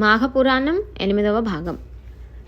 మాఘపురాణం ఎనిమిదవ భాగం.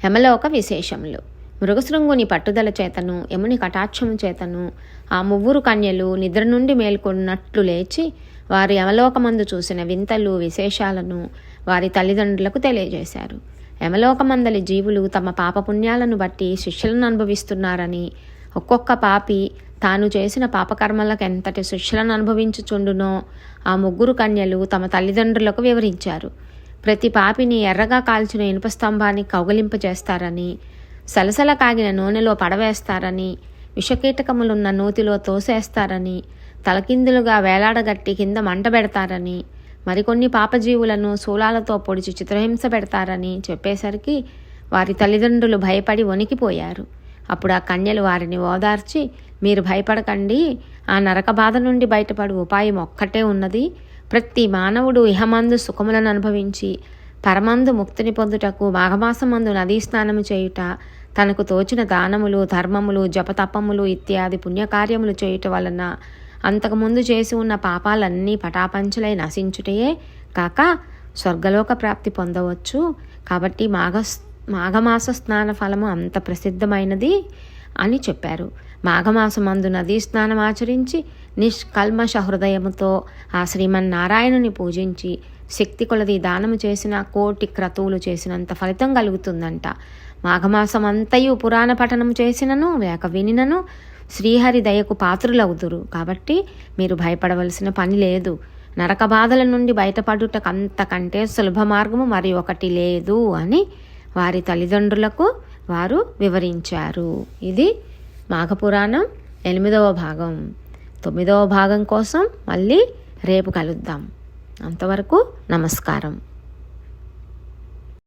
యమలోక విశేషములు. మృగశృంగుని పట్టుదల చేతను యముని కటాక్షము చేతను ఆ ముగ్గురు కన్యలు నిద్ర నుండి మేల్కొన్నట్లు లేచి వారు యమలోకమందు చూసిన వింతలు విశేషాలను వారి తల్లిదండ్రులకు తెలియజేశారు. యమలోకమందలి జీవులు తమ పాపపుణ్యాలను బట్టి శిష్యులను అనుభవిస్తున్నారని ఒక్కొక్క పాపి తాను చేసిన పాపకర్మలకు ఎంతటి శిక్షలను అనుభవించుచుండునో ఆ ముగ్గురు కన్యలు తమ తల్లిదండ్రులకు వివరించారు. ప్రతి పాపిని ఎర్రగా కాల్చిన ఇనుప స్తంభాన్ని కౌగలింపజేస్తారని సలసల కాగిన నూనెలో పడవేస్తారని విషకీటకములున్న నూతిలో తోసేస్తారని తలకిందులుగా వేలాడగట్టి కింద మంటబెడతారని మరికొన్ని పాపజీవులను శూలాలతో పొడిచి చిత్రహింస పెడతారని చెప్పేసరికి వారి తల్లిదండ్రులు భయపడి వణికిపోయారు. అప్పుడు ఆ కన్యలు వారిని ఓదార్చి మీరు భయపడకండి ఆ నరక బాధ నుండి బయటపడు ఉపాయం ఒక్కటే ఉన్నది. ప్రతి మానవుడు ఇహమందు సుఖములను అనుభవించి పరమందు ముక్తిని పొందుటకు మాఘమాసమందు నదీ స్నానము చేయుట తనకు తోచిన దానములు ధర్మములు జపతపములు ఇత్యాది పుణ్యకార్యములు చేయుట వలన అంతకుముందు చేసి ఉన్న పాపాలన్నీ పటాపంచలై నశించుటయే కాక స్వర్గలోక ప్రాప్తి పొందవచ్చు. కాబట్టి మాఘ మాఘమాస స్నాన ఫలము అంత ప్రసిద్ధమైనది అని చెప్పారు. మాఘమాసమందు నదీ స్నానం ఆచరించి నిష్కల్మష హృదయముతో ఆ శ్రీమన్నారాయణుని పూజించి శక్తి కొలది దానము చేసిన కోటి క్రతువులు చేసినంత ఫలితం కలుగుతుందంట. మాఘమాసం అంతయు పురాణ పఠనం చేసినను లేక వినినను శ్రీహరి దయకు పాత్రులవుతురు కాబట్టి మీరు భయపడవలసిన పని లేదు. నరక బాధల నుండి బయటపడుటకు అంతకంటే సులభ మార్గము మరి ఒకటి లేదు అని వారి తల్లిదండ్రులకు వారు వివరించారు. ఇది మాఘపురాణం ఎనిమిదవ భాగం. తొమ్మిదవ భాగం కోసం మళ్ళీ రేపు కలుద్దాం. అంతవరకు నమస్కారం.